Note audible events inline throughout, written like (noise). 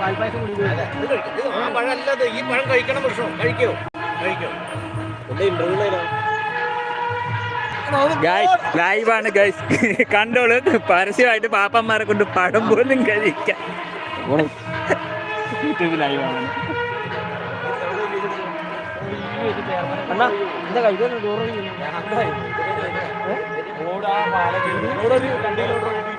പാൽപ്പായസം അല്ലത് ഈ പഴം കഴിക്കണം പ്രശ്നം കഴിക്കോ കഴിക്കോ എന്റെ ഇന്റർവ്യൂ ഗൈസ് ലൈവാണ് ഗൈസ് കണ്ടോളൂ. പരസ്യമായിട്ട് പാപ്പന്മാരെ കൊണ്ട് പടം പോലും കഴിക്കാം യൂട്യൂബ് ലൈവാണ് അണ്ണാ എന്താ കഴിക്കാൻ? ਦਾ ਹਾਲ ਹੈ। ਲੋੜੋ ਦੀ ਕੰਡੀ ਲੋੜੋ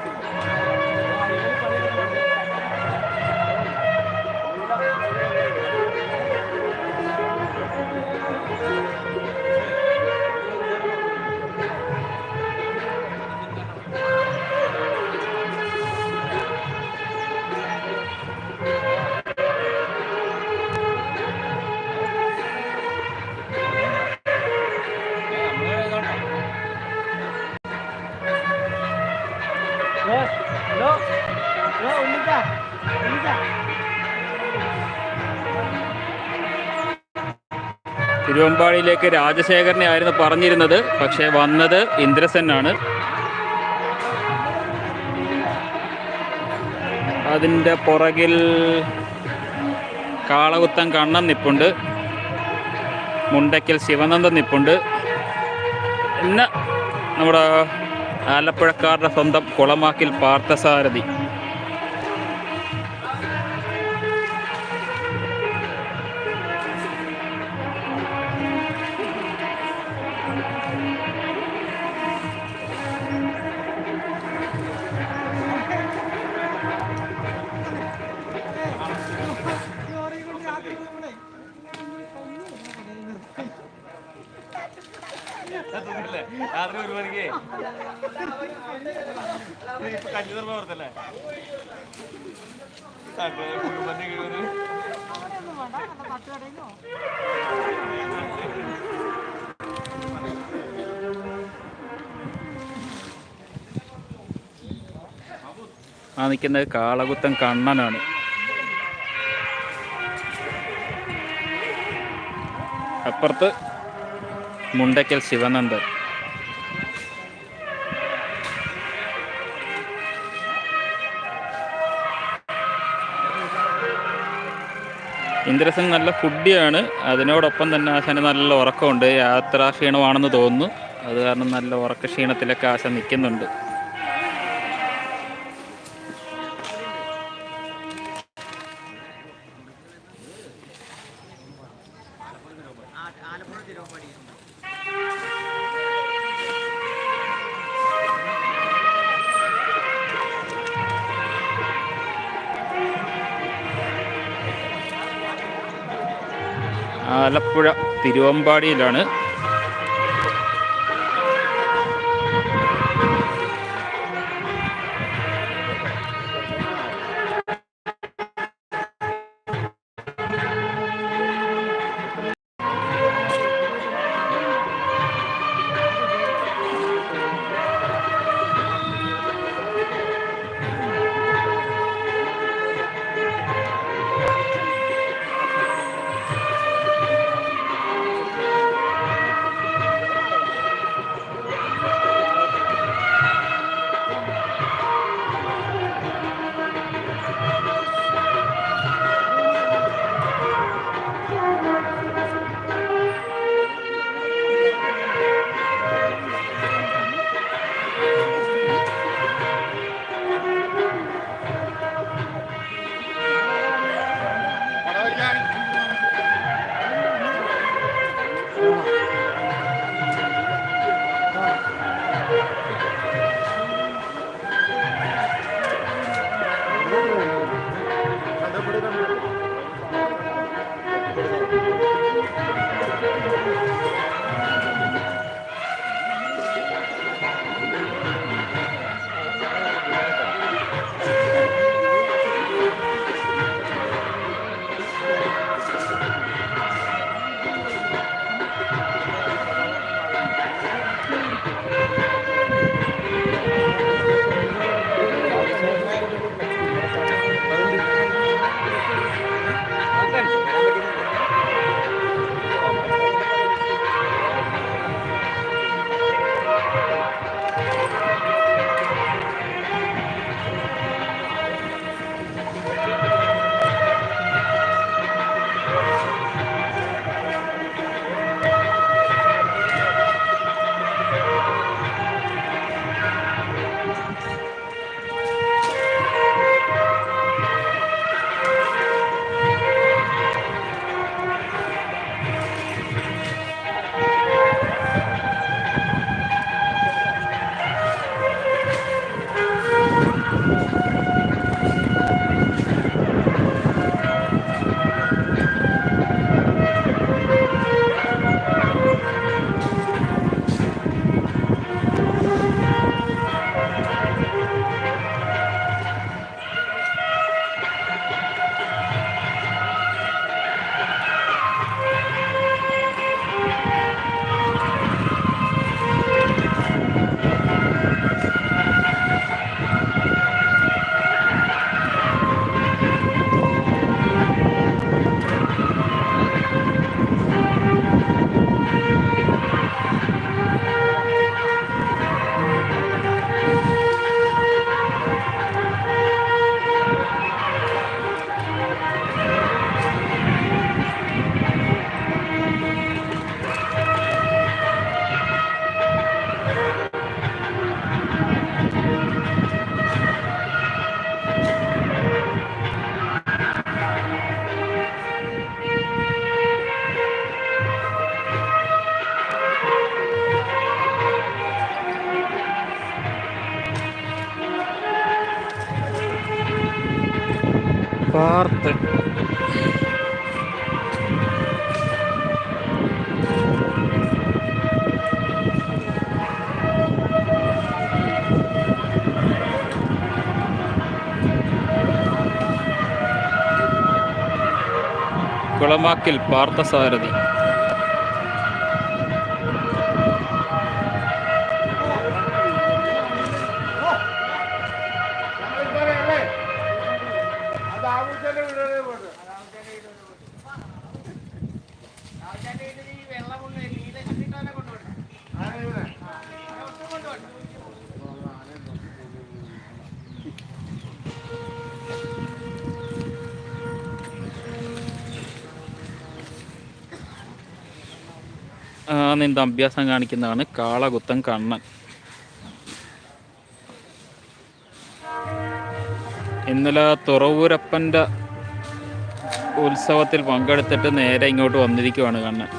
തിരുവമ്പാടിയിലേക്ക് രാജശേഖരനെ ആയിരുന്നു പറഞ്ഞിരുന്നത് പക്ഷേ വന്നത് ഇന്ദ്രസെന്നാണ്. അതിന്റെ പുറകിൽ കാളകുത്തൻ കണ്ണൻ നിപ്പുണ്ട് മുണ്ടയ്ക്കൽ ശിവനന്ദൻ നിപ്പുണ്ട്. പിന്നെ നമ്മുടെ ആലപ്പുഴക്കാരുടെ സ്വന്തം കുളമാക്കിൽ പാർത്ഥസാരഥി. രാത്രി ഒരു മണിക്ക്. കഞ്ഞി നിർമ്മ ആ നിൽക്കുന്നത് കാളകുത്തൻ കണ്ണനാണ്. അപ്പുറത്ത് മുണ്ടയ്ക്കൽ ശിവനന്ദൻ. ഇന്ദ്രസൻ നല്ല ഫുഡിയാണ്. അതിനോടൊപ്പം തന്നെ ആശാന് നല്ല ഉറക്കമുണ്ട്. യാത്രാ ക്ഷീണമാണെന്ന് തോന്നുന്നു. അത് കാരണം നല്ല ഉറക്ക ക്ഷീണത്തിലൊക്കെ ആശ നിൽക്കുന്നുണ്ട്. ആലപ്പുഴ തിരുവമ്പാടിയിലാണ് കുളമാക്കിൽ പാർത്ഥസാരഥി നീന്ത അഭ്യാസം കാണിക്കുന്നതാണ് കാളകുത്തൻ കണ്ണൻ. ഇന്നലെ തുറവൂരപ്പന്റെ ഉത്സവത്തിൽ പങ്കെടുത്തിട്ട് നേരെ ഇങ്ങോട്ട് വന്നിരിക്കുവാണ് കണ്ണൻ.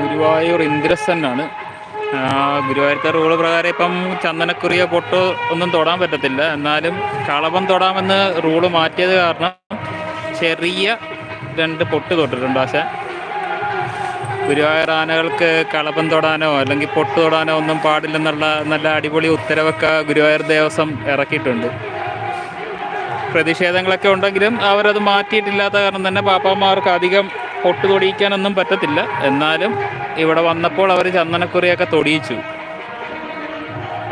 ഗുരുവായൂർ ഇന്ദ്രസെന്നാണ്. ഗുരുവായൂരത്തെ റൂൾ പ്രകാരം ഇപ്പം ചന്ദനക്കുറിയോ പൊട്ടോ ഒന്നും തൊടാൻ പറ്റത്തില്ല. എന്നാലും കളവം തൊടാമെന്ന് റൂൾ മാറ്റിയത് കാരണം ചെറിയ രണ്ട് പൊട്ട് തൊട്ടിട്ടുണ്ട്. പക്ഷേ ഗുരുവായൂർ ആനകൾക്ക് കളപം തൊടാനോ അല്ലെങ്കിൽ പൊട്ട് തൊടാനോ ഒന്നും പാടില്ലെന്നുള്ള നല്ല അടിപൊളി ഉത്തരവൊക്കെ ഗുരുവായൂർ ദേവസ്വം ഇറക്കിയിട്ടുണ്ട്. പ്രതിഷേധങ്ങളൊക്കെ ഉണ്ടെങ്കിലും അവരത് മാറ്റിയിട്ടില്ലാത്ത കാരണം തന്നെ പാപ്പാമാർക്ക് അധികം പൊട്ട് തൊടിയിക്കാനൊന്നും പറ്റത്തില്ല. എന്നാലും ഇവിടെ വന്നപ്പോൾ അവർ ചന്ദനക്കുറിയൊക്കെ തൊടിയിച്ചു.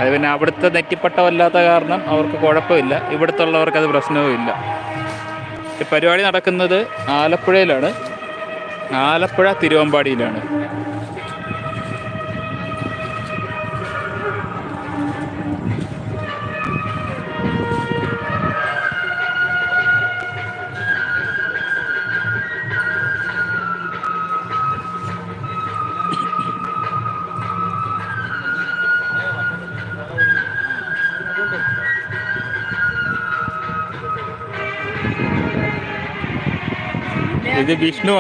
അത് പിന്നെ അവിടുത്തെ നെറ്റിപ്പട്ടമല്ലാത്ത കാരണം അവർക്ക് കുഴപ്പമില്ല. ഇവിടുത്തെ ഉള്ളവർക്ക് അത് പ്രശ്നവുമില്ല ഈ പരിപാടി നടക്കുന്നത് ആലപ്പുഴയിലാണ്. ആലപ്പുഴ തിരുവമ്പാടിയിലാണ്. ഇത്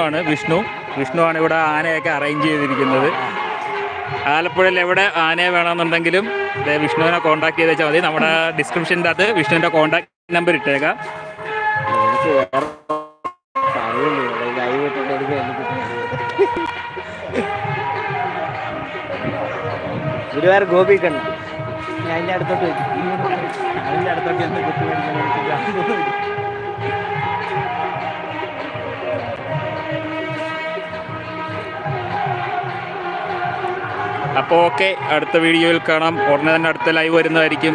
ആണ് വിഷ്ണു. വിഷ്ണു ആണ് ഇവിടെ ആനയൊക്കെ അറേഞ്ച് ചെയ്തിരിക്കുന്നത്. ആലപ്പുഴയിൽ എവിടെ ആനയെ വേണമെന്നുണ്ടെങ്കിലും ദേ വിഷ്ണുവിനെ കോൺടാക്ട് ചെയ്ത് വെച്ചാൽ മതി. നമ്മുടെ ഡിസ്ക്രിപ്ഷന്റെ അകത്ത് വിഷ്ണുവിന്റെ കോൺടാക്ട് നമ്പർ ഇട്ടേക്കാം. ഗുരുവായൂർ ഗോപിക്കണ്ണ ഞാൻ അതിന്റെ അടുത്തോട്ട് അതിന്റെ അടുത്തോട്ട് എന്ത് കുത്തി (laughs) അപ്പോൾ ഓക്കെ അടുത്ത വീഡിയോയിൽ കാണാം. ഉടനെ തന്നെ അടുത്ത ലൈവ് വരുന്നതായിരിക്കും.